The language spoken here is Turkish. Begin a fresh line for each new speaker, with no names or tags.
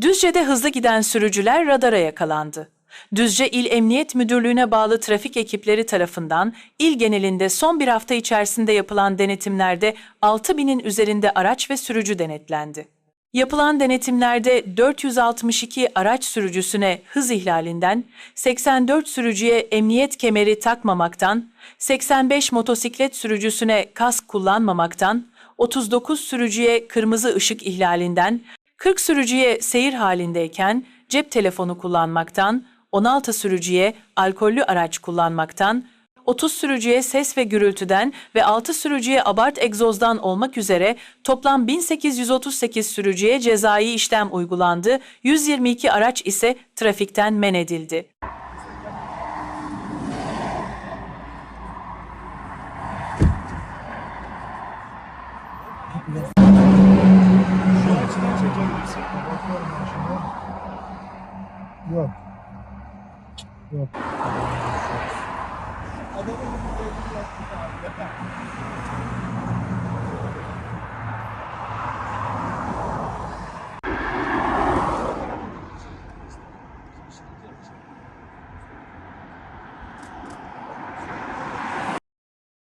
Düzce'de hızlı giden sürücüler radara yakalandı. Düzce İl Emniyet Müdürlüğü'ne bağlı trafik ekipleri tarafından il genelinde son bir hafta içerisinde yapılan denetimlerde 6000'in üzerinde araç ve sürücü denetlendi. Yapılan denetimlerde 462 araç sürücüsüne hız ihlalinden, 84 sürücüye emniyet kemeri takmamaktan, 85 motosiklet sürücüsüne kask kullanmamaktan, 39 sürücüye kırmızı ışık ihlalinden, 40 sürücüye seyir halindeyken cep telefonu kullanmaktan, 16 sürücüye alkollü araç kullanmaktan, 30 sürücüye ses ve gürültüden ve 6 sürücüye abart egzozdan olmak üzere toplam 1838 sürücüye cezai işlem uygulandı, 122 araç ise trafikten men edildi.
Look. Look.